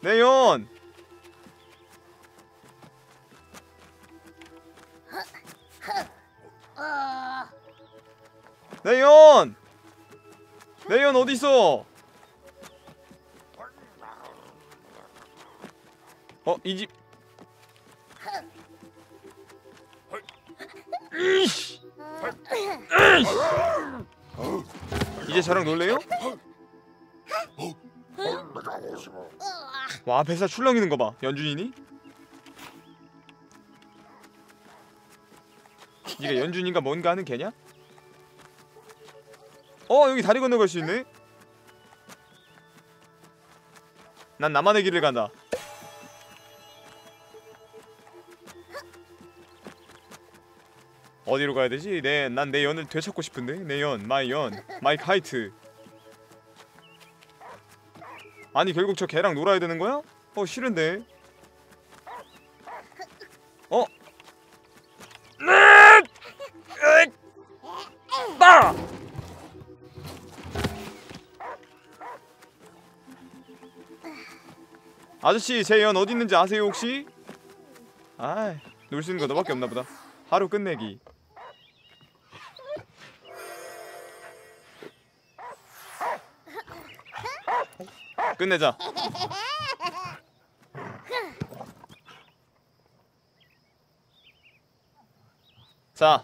내연 내연 내연 어디 있어? 어, 이 집. 이씨. 이씨. 이제 저랑 놀래요? 와 뱃살 출렁이는 거 봐. 연준이니? 네가 연준인가 뭔가 하는 개냐? 어 여기 다리 건너갈 수 있네. 난 나만의 길을 간다. 어디로 가야 되지? 내 난 내 연을 되찾고 싶은데 내 연, 마이 연, 마이 카이트. 아니 결국 저 개랑 놀아야 되는 거야? 어 싫은데. 어? 나! 아저씨 제 연 어디 있는지 아세요 혹시? 아이 놀수 있는 거 너밖에 없나 보다. 하루 끝내기. 끝내자. 자.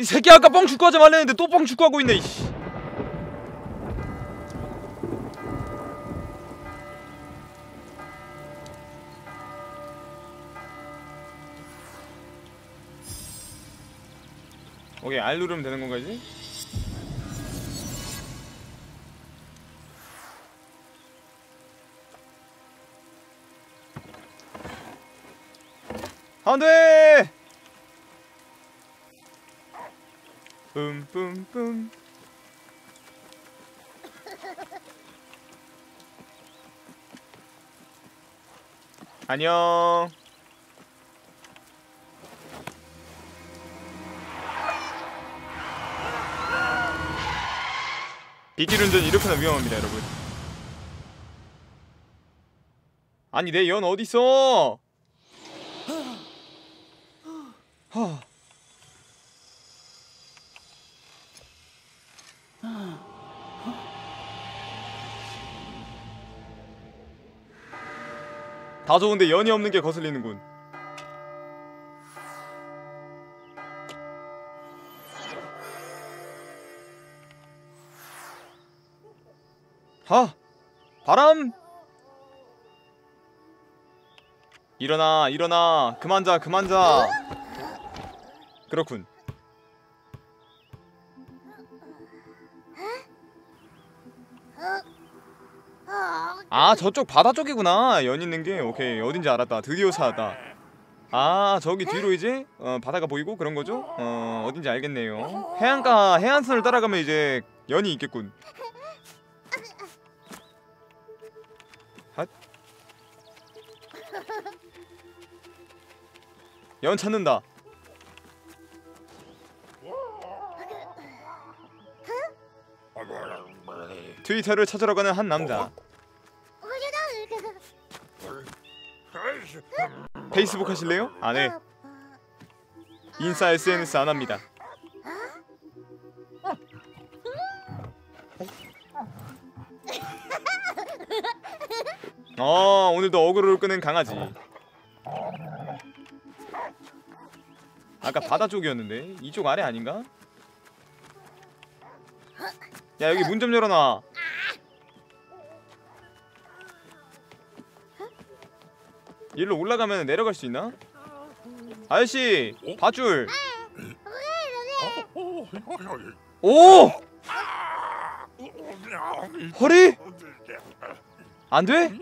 이 새끼 아까 뻥 축구 하자 말랬는데 또 뻥 축구 하고 있네. 이씨. 오케이 R 누르면 되는 건가 이 안돼! 뿜뿜뿜. 안녕. 비길 운전 이렇게나 위험합니다 여러분. 아니 내 연 어딨어 하. 다 좋은데 연이 없는 게 거슬리는군. 하! 바람! 일어나, 일어나. 그만 자, 그만 자. 그렇군. 아 저쪽 바다 쪽이구나. 연 있는 게. 오케이. 어딘지 알았다. 드디어 찾았다. 아 저기 뒤로 이제 어, 바다가 보이고 그런 거죠? 어 어딘지 알겠네요. 해안가 해안선을 따라가면 이제 연이 있겠군. 핫. 연 찾는다 트위터를 찾으러 가는 한 남자. 페이스북 하실래요? 안해 인싸 SNS 안 합니다. 어 오늘도 어그로를 끄는 강아지. 아까 바다 쪽이었는데? 이쪽 아래 아닌가? 야 여기 문 좀 열어놔 일로 올라가면 내려갈 수 있나? 아저씨 밧줄 오! 허리? 안 돼?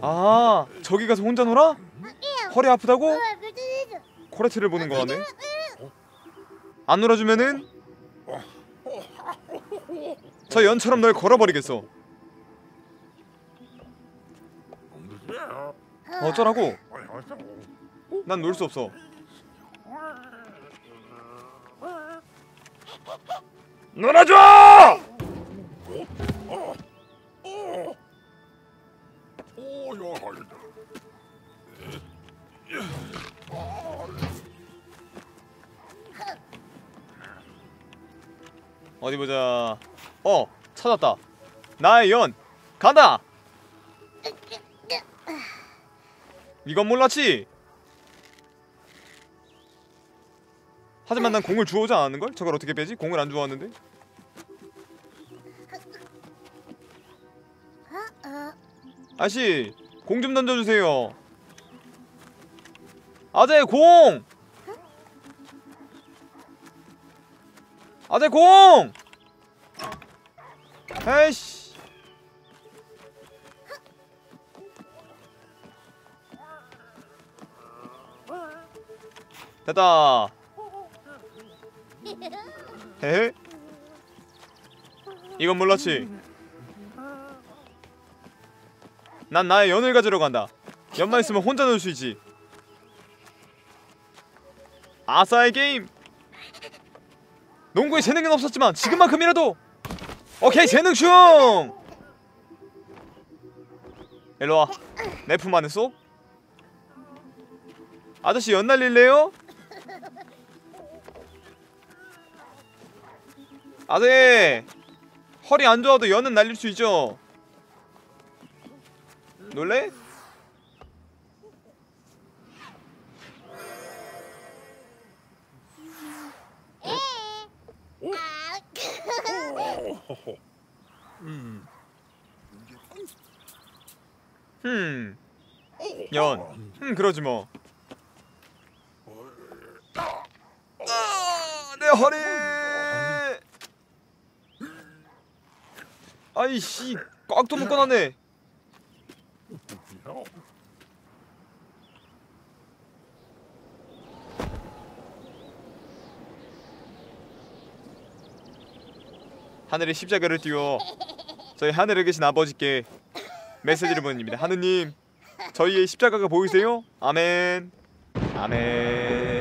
아 저기 가서 혼자 놀아? 허리 아프다고? 코레트를 보는 거 같네 안 놀아주면은 저 연처럼 널 걸어버리겠어 어쩌라고? 난 놀 수 없어 놀아줘! 어디 보자. 어, 찾았다. 나의 연 간다. 이건 몰랐지. 하지만 난 공을 주워오지 않았는 걸? 저걸 어떻게 빼지? 공을 안 주워왔는데. 아씨, 공 좀 던져주세요. 아재 공! 아재 공! 에이씨. 됐다. 헤헤. 이건 몰랐지. 난 나의 연을 가지러 간다. 연만 있으면 혼자 놀 수 있지. 아싸의 게임. 농구에 재능은 없었지만 지금만큼이라도 오케이 재능충. 일로 와. 내 품 안에 쏙. 아저씨 연 날릴래요? 아재 허리 안 좋아도 연은 날릴 수 있죠. 놀래? 흠. 연. 흠 그러지 뭐. 아, 내 허리. 아이씨 꽉도 묶어놨네. 하늘에 십자가를 띄워 저희 하늘에 계신 아버지께 메시지를 보냅니다. 하느님, 저희의 십자가가 보이세요? 아멘. 아멘.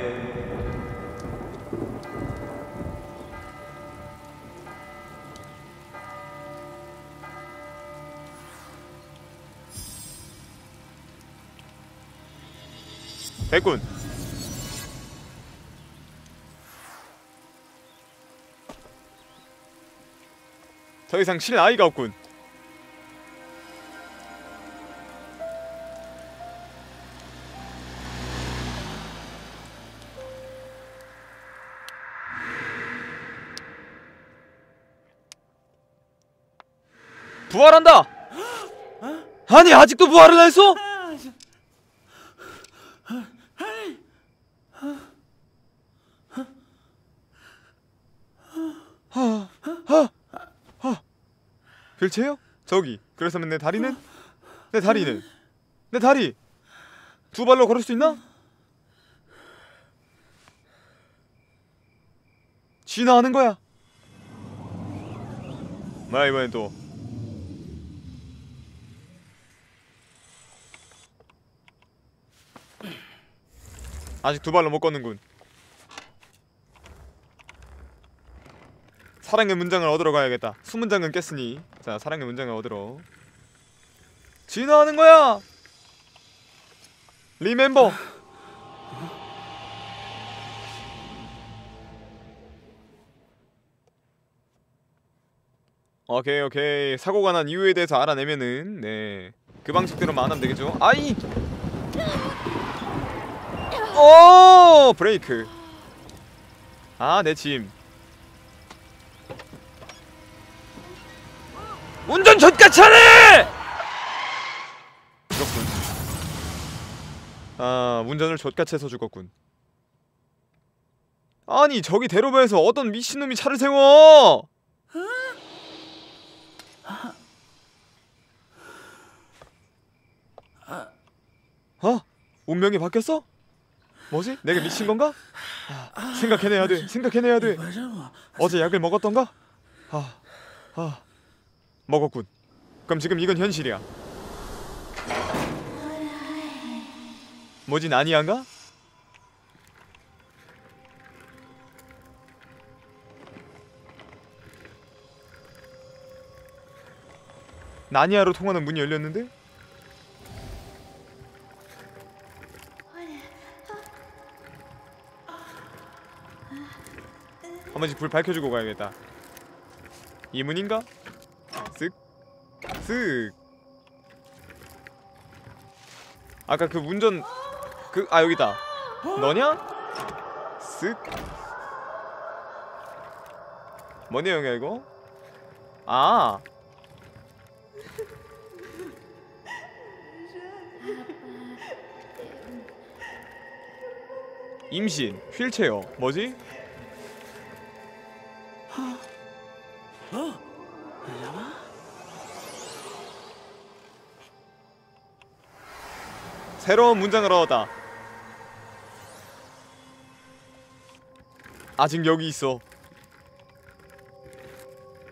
됐군. 더 이상 칠 나이가 없군. 부활한다. 아니 아직도 부활을 안 했어? 별채요? 저기. 그렇다면 내 다리는? 내 다리는? 내 다리. 두 발로 걸을 수 있나? 진화하는 거야. 뭐야 이번엔 또. 아직 두 발로 못 걷는군. 사랑의 문장을 얻으러 가야겠다. 수문장은 깼으니 자 사랑의 문장을 얻으러 진화하는 거야. 리멤버. 오케이 오케이 사고가 난 이유에 대해서 알아내면은 네 그 방식대로 만 하면 되겠죠. 아이. 오 브레이크. 아내 짐. 운전 젖같이 하네 죽었군. 아 운전을 젖같이 해서 죽었군. 아니 저기 대로변에서 어떤 미친놈이 차를 세워? 어? 운명이 바뀌었어? 뭐지? 내가 미친 건가? 아, 생각해내야 돼. 생각해내야 돼. 어제 약을 먹었던가? 아, 아, 먹었군. 그럼 지금 이건 현실이야. 뭐지 나니안가? 나니아로 통하는 문이 열렸는데? 한 번씩 불 밝혀주고 가야겠다 이 문인가? 쓱쓱 아까 그 운전 그 아 여기다 너냐? 쓱 뭐냐 형이야 이거? 아 임신 휠체어 뭐지? 새로운 문장을 얻었다 아직 여기 있어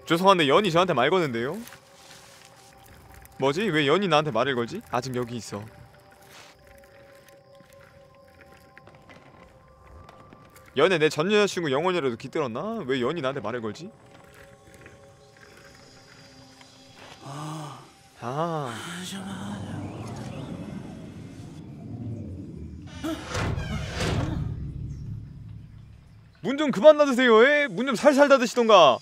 죄송한데 연이 저한테 말 거는데요? 뭐지? 왜 연이 나한테 말을 걸지? 아직 여기 있어 연애 내 전 여자친구 영원이라도 깃들었나? 왜 연이 나한테 말을 걸지? 문 좀 그만 닫으세요 에? 문좀 살살 닫으시던가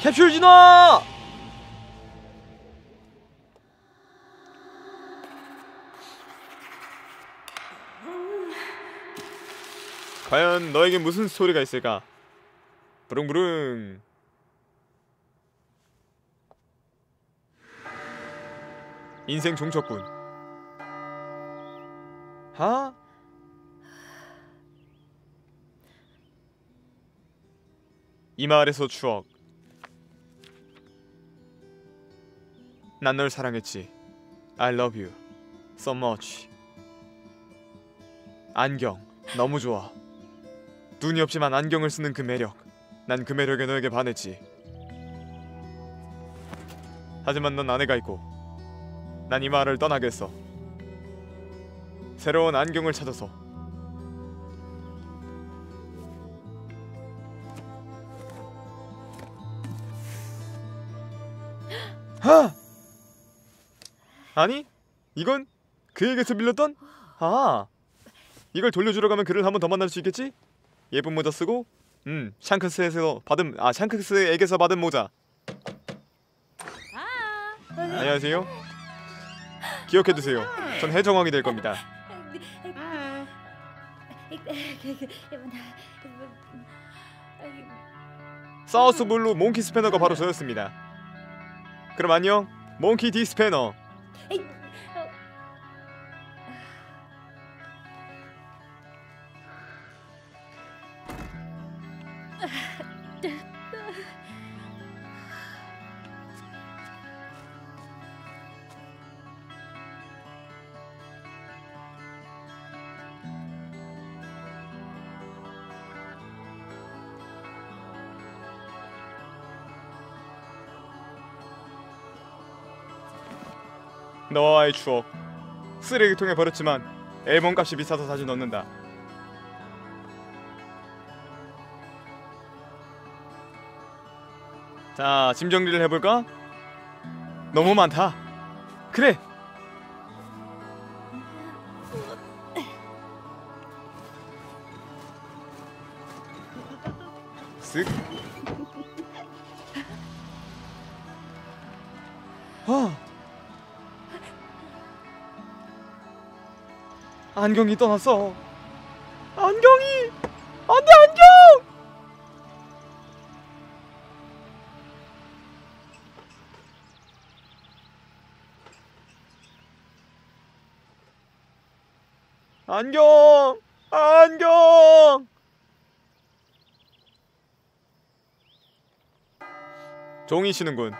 캡슐 진화! 과연 너에게 무슨 스토리가 있을까? 부릉부릉 인생 종쳤군 하? 이 마을에서 추억. 난 널 사랑했지. I love you so much. 안경 너무 좋아. 눈이 없지만 안경을 쓰는 그 매력. 난 그 매력에 너에게 반했지. 하지만 넌 아내가 있고 난 이 마을을 떠나겠어. 새로운 안경을 찾아서 아니 이건 그에게서 빌렸던? 아 이걸 돌려주러 가면 그를 한 번 더 만날 수 있겠지? 예쁜 모자 쓰고 음 샹크스에서 받은 아 샹크스에게서 받은 모자. 안녕하세요. 기억해두세요. 전 해적왕이 될 겁니다. 사우스 블루 몽키 스패너가 바로 저였습니다. 그럼 안녕 몽키 디 스패너 哎、 너와의 추억 쓰레기통에 버렸지만 앨범 값이 비싸서 다시 넣는다 자, 짐 정리를 해볼까? 너무 많다. 그래. 안경이 떠났어. 안경이. 안돼 안경. 안경! 안경! 종이 치는군.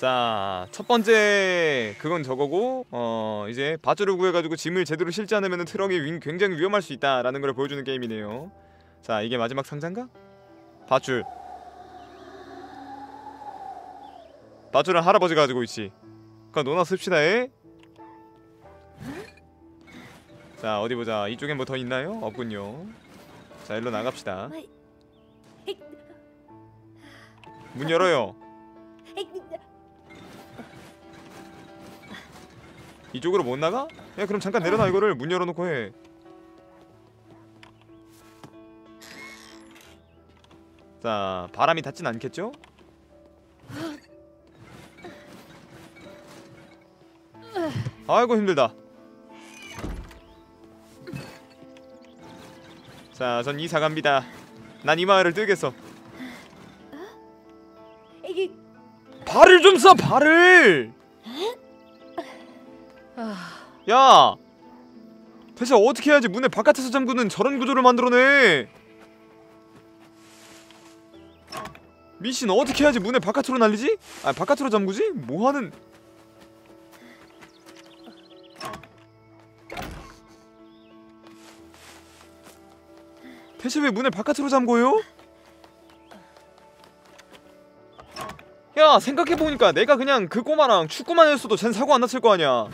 자, 첫 번째 그건 저거고 어 이제 밧줄을 구해가지고 짐을 제대로 실지 않으면 트럭이 윙- 굉장히 위험할 수 있다라는 걸 보여주는 게임이네요. 자, 이게 마지막 상자인가? 밧줄. 밧줄은 할아버지가 가지고 있지. 그니까 노나 씁시다 에. 자 어디 보자 이쪽엔 뭐 더 있나요? 없군요 자 일로 나갑시다 네. 문 열어요 이쪽으로 못 나가? 야 그럼 잠깐 내려놔 이거를 문 열어놓고 해 자, 바람이 닿진 않겠죠? 아이고 힘들다. 자, 전 이사 갑니다. 난 이 마을을 뜨겠어. 발을 좀 써, 발을. 아, 야, 대체 어떻게 해야지 문을 바깥에서 잠그는 저런 구조를 만들어내? 미신 어떻게 해야지 문을 바깥으로 날리지? 아 바깥으로 잠그지? 뭐하는? 대체 왜 문을 바깥으로 잠궈요? 야 생각해보니까 내가 그냥 그 꼬마랑 축구만 했어도 쟨 사고 안 났을 거 아니야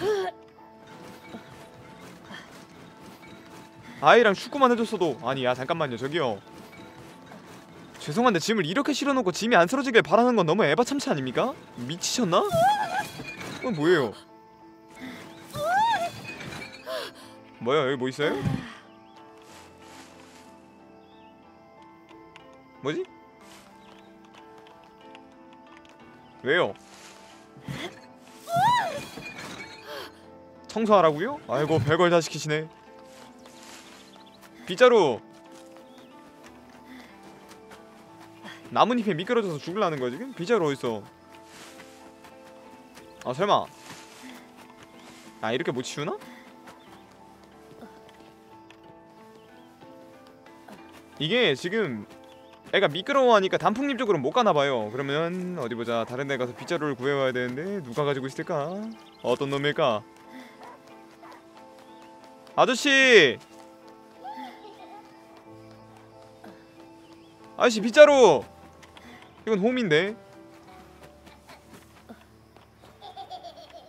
아이랑 축구만 해줬어도 아니 야 잠깐만요 저기요 죄송한데 짐을 이렇게 실어놓고 짐이 안 쓰러지길 바라는 건 너무 에바 참치 아닙니까? 미치셨나? 그건 뭐예요? 뭐야 여기 뭐 있어요? 뭐지? 왜요? 청소하라고요? 아이고 별걸 다 시키시네 빗자루 나뭇잎에 미끄러져서 죽을라는 거야 지금? 빗자루 어딨어 아 설마 아 이렇게 못 치우나? 이게 지금 애가 미끄러워하니까 단풍잎 쪽으로 못 가나봐요 그러면 어디 보자 다른 데 가서 빗자루를 구해와야 되는데 누가 가지고 있을까? 어떤 놈일까? 아저씨! 아저씨 빗자루! 이건 홈인데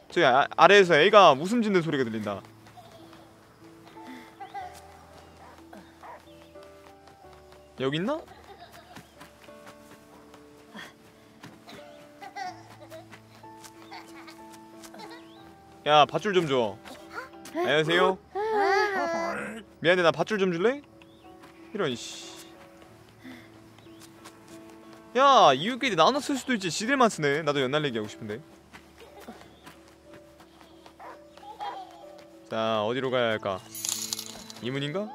저기 아, 아래에서 애가 웃음 짓는 소리가 들린다 여기 있나? 야 밧줄 좀 줘. 안녕하세요. 미안해 나 밧줄 좀 줄래? 이런 씨. 야 이웃끼리 나눠 쓸 수도 있지 지들만 쓰네. 나도 연날리기 하고 싶은데. 자 어디로 가야 할까? 이문인가?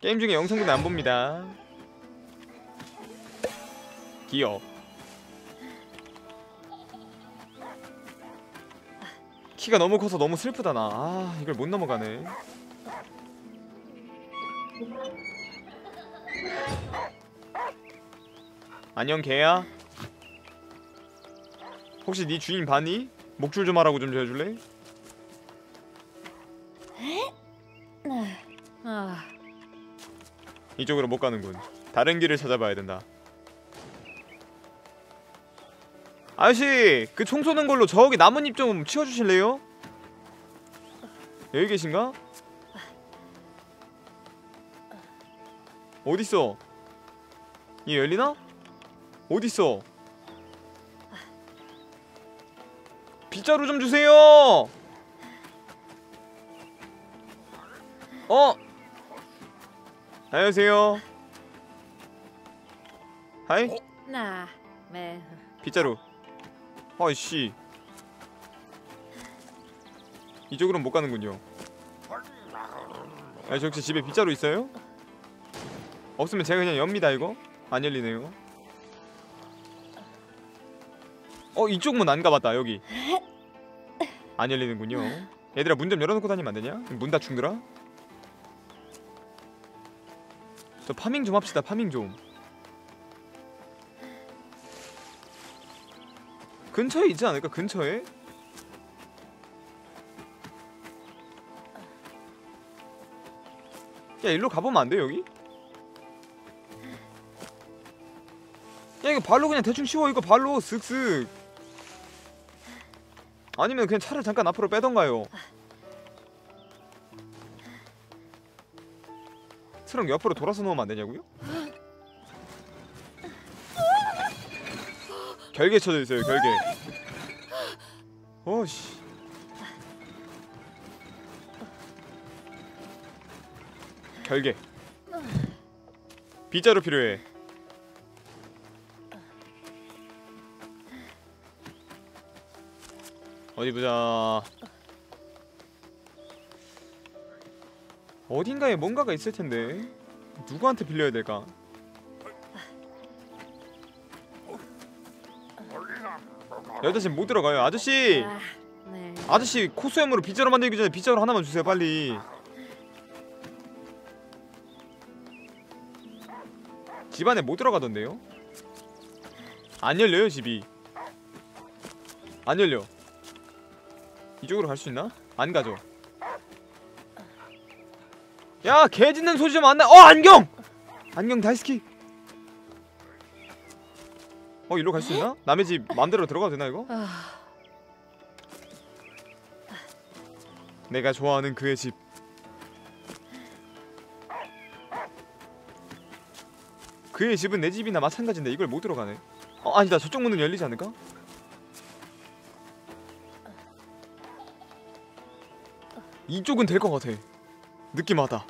게임 중에 영상도 안 봅니다. 기억. 키가 너무 커서 너무 슬프다 나. 아 이걸 못 넘어가네. 안녕 개야. 혹시 네 주인 봤니? 목줄 좀 하라고 좀 해줄래? 아, 이쪽으로 못 가는군. 다른 길을 찾아봐야 된다. 아저씨, 그 총 쏘는 걸로 저기 나뭇잎 좀 치워주실래요? 여기 계신가? 어딨어? 얘 열리나? 어딨어? 빗자루 좀 주세요! 어? 안녕하세요. 하이? 나, 매, 빗자루. 아이씨. 이쪽으로는 못 가는군요. 아, 저 혹시 집에 빗자루 있어요? 없으면 제가 그냥 엽니다 이거. 안 열리네요. 어 이쪽 문 안 가봤다 여기. 안 열리는군요. 얘들아 문 좀 열어놓고 다니면 안 되냐? 문 닫힌더라. 저 파밍 좀 합시다 파밍 좀. 근처에 있지 않을까? 근처에? 야 일로 가보면 안 돼 여기? 야 이거 발로 그냥 대충 치워 이거 발로 슥슥 아니면 그냥 차를 잠깐 앞으로 빼던가요 트럭 옆으로 돌아서 놓으면 안 되냐고요? 결계 쳐져 있어요 결계 어씨. 결계 빗자루 필요해. 어디 보자. 어딘가에 뭔가가 있을 텐데. 누구한테 빌려야 될까? 여자씨 못 들어가요 아저씨. 아저씨 코수염으로 빗자루 만들기 전에 빗자루 하나만 주세요 빨리 집 안에 못 들어가던데요? 안 열려요 집이 안 열려 이쪽으로 갈 수 있나? 안 가죠 야 개 짖는 소리 좀 안 나 어 안경! 안경 다이스키 어 이리로 갈 수 있나? 남의 집 맘대로 들어가도 되나 이거? 아, 내가 좋아하는 그의 집. 그의 집은 내 집이나 마찬가지인데 이걸 못 들어가네. 어 아니다 저쪽 문은 열리지 않을까? 이쪽은 될 것 같아. 느낌하다.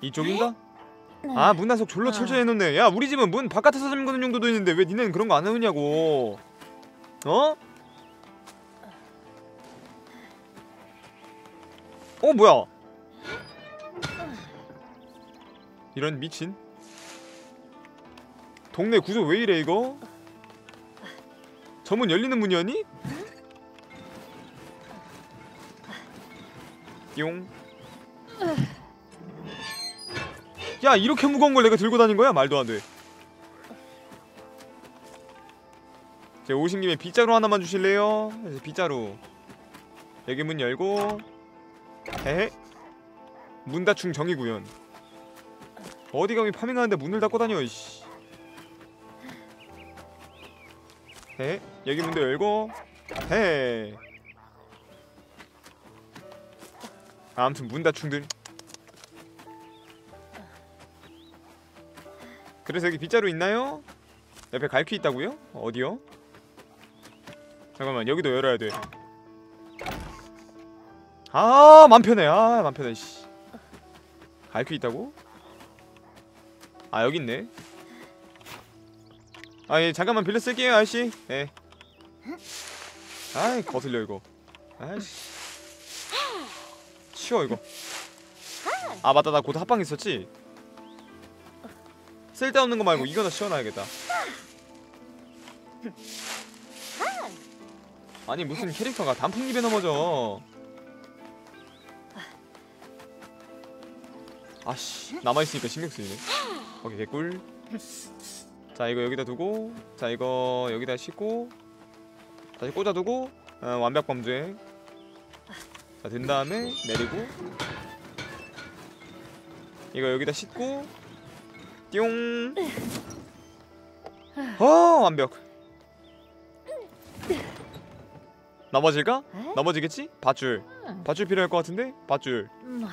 이쪽인가? 아 문단속 졸로 아. 철저히 해놓네. 야 우리 집은 문 바깥에서 잠그는 정도도 있는데 왜 니네는 그런 거 안 해놓냐고. 어? 어 뭐야? 이런 미친. 동네 구조 왜 이래 이거? 저 문 열리는 문이었니? 용. 야 이렇게 무거운 걸 내가 들고 다닌 거야? 말도 안 돼. 제 오신 김에 빗자루 하나만 주실래요? 빗자루. 여기 문 열고. 헤헤. 문 닫충 정의구현. 어디 감히 파밍하는데 문을 닫고 다녀 이씨. 헤 여기 문도 열고 헤 아무튼 문 닫충들 그래서 여기 빗자루 있나요? 옆에 갈퀴 있다고요? 어디요? 잠깐만 여기도 열어야 돼. 아, 맘 편해. 아, 맘 편해. 씨. 갈퀴 있다고? 아, 여기 있네. 아, 예, 잠깐만 빌려 쓸게요, 아저씨. 예. 아이, 거슬려 이거. 아이씨. 치워 이거. 아, 맞다. 나곧 합방 있었지? 쓸데없는 거 말고 이거나 치워놔야겠다. 아니 무슨 캐릭터가 단풍잎에 넘어져. 아씨 남아있으니까 신경쓰이네. 오케이 개꿀. 자 이거 여기다 두고 자 이거 여기다 싣고 다시 꽂아두고 어, 완벽 범죄. 자된 다음에 내리고 이거 여기다 싣고 띠용 어 완벽 넘어질까? 에? 넘어지겠지? 밧줄 음. 밧줄 필요할 것 같은데? 밧줄 음,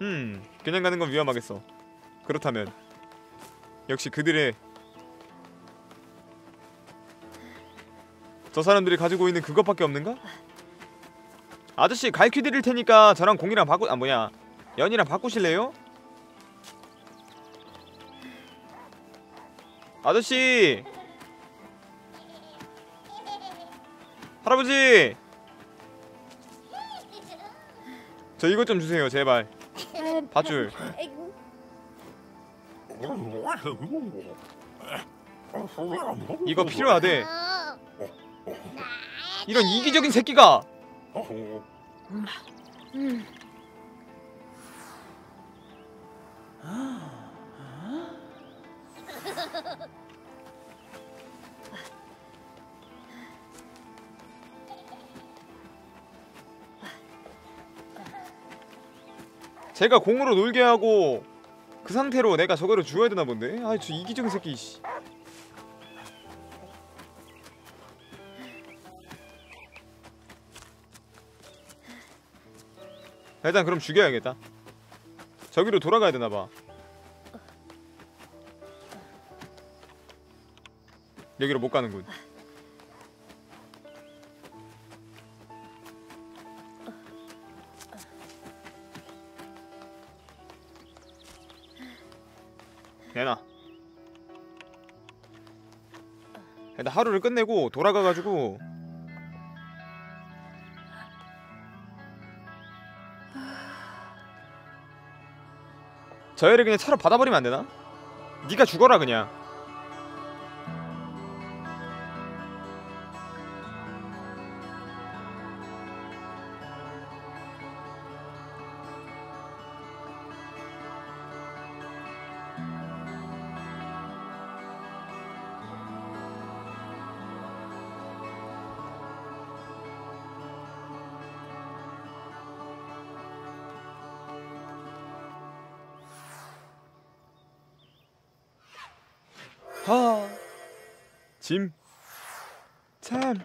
음 그냥 가는 건 위험하겠어 그렇다면 역시 그들의 저 사람들이 가지고 있는 그것밖에 없는가? 아저씨 갈퀴 드릴 테니까 저랑 공이랑 바꾸 아 뭐냐 연이랑 바꾸실래요? 아저씨! 할아버지! 저 이것 좀 주세요 제발. 밧줄. 이거 필요하대. 이런 이기적인 새끼가 제가 공으로 놀게 하고 그 상태로 내가 저거를 주어야 되나 본데? 아 저 이기적인 새끼 씨. 일단 그럼 죽여야겠다 저기로 돌아가야 되나 봐. 여기로 못 가는군. 내놔 일단 하루를 끝내고 돌아가가지고 저 애를 그냥 차로 받아버리면 안 되나? 네가 죽어라 그냥. 하. 짐. 참.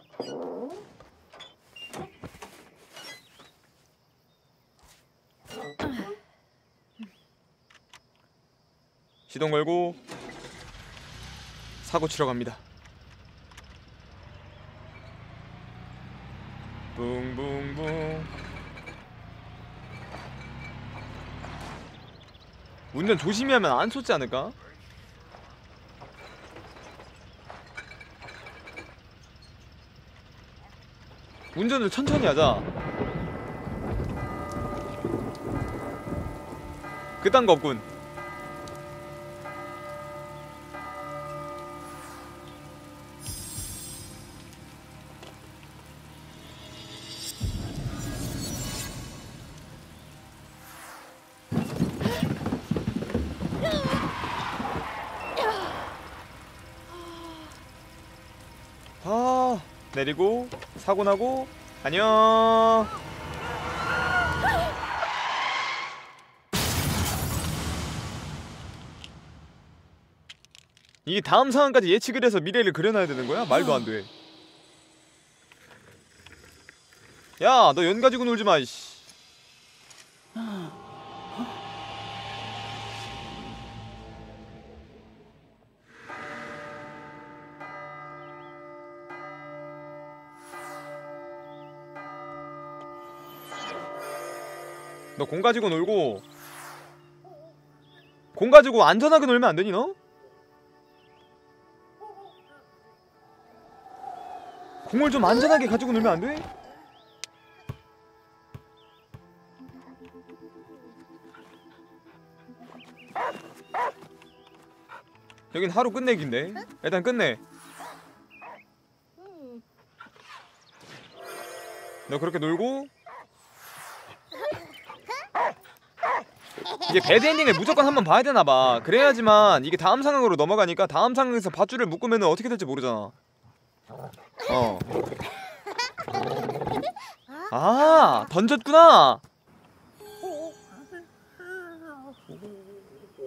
시동 걸고 사고 치러 갑니다. 붕붕붕. 운전 조심히 하면 안 솟지 않을까? 운전을 천천히 하자. 그딴 거 없군. 아 내리고 사고 나고 안녕. 이게 다음 상황까지 예측을 해서 미래를 그려놔야 되는 거야? 말도 안 돼. 야, 너 연 가지고 놀지 마. 이씨. 너 공 가지고 놀고 공 가지고 안전하게 놀면 안 되니 너? 공을 좀 안전하게 가지고 놀면 안 돼? 여긴 하루 끝내기인데 일단 끝내 너 그렇게 놀고 이게 배드 엔딩을 무조건 한번 봐야 되나 봐. 그래야지만 이게 다음 상황으로 넘어가니까 다음 상황에서 밧줄을 묶으면 어떻게 될지 모르잖아. 어. 아, 던졌구나.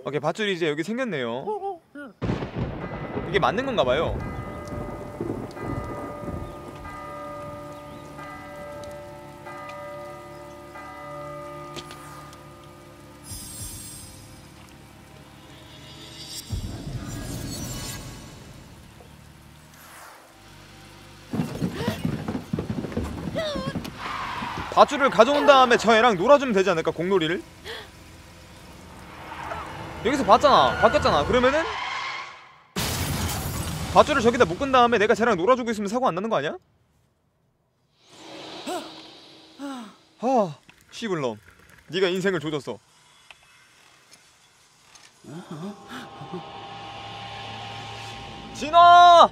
오케이, 밧줄이 이제 여기 생겼네요. 이게 맞는 건가 봐요. 밧줄을 가져온 다음에 저 애랑 놀아주면 되지 않을까 공놀이를? 여기서 봤잖아. 바뀌었잖아. 그러면은? 밧줄을 저기다 묶은 다음에 내가 쟤랑 놀아주고 있으면 사고 안 나는 거 아니야? 하 씨불놈. 네가 인생을 조졌어. 진아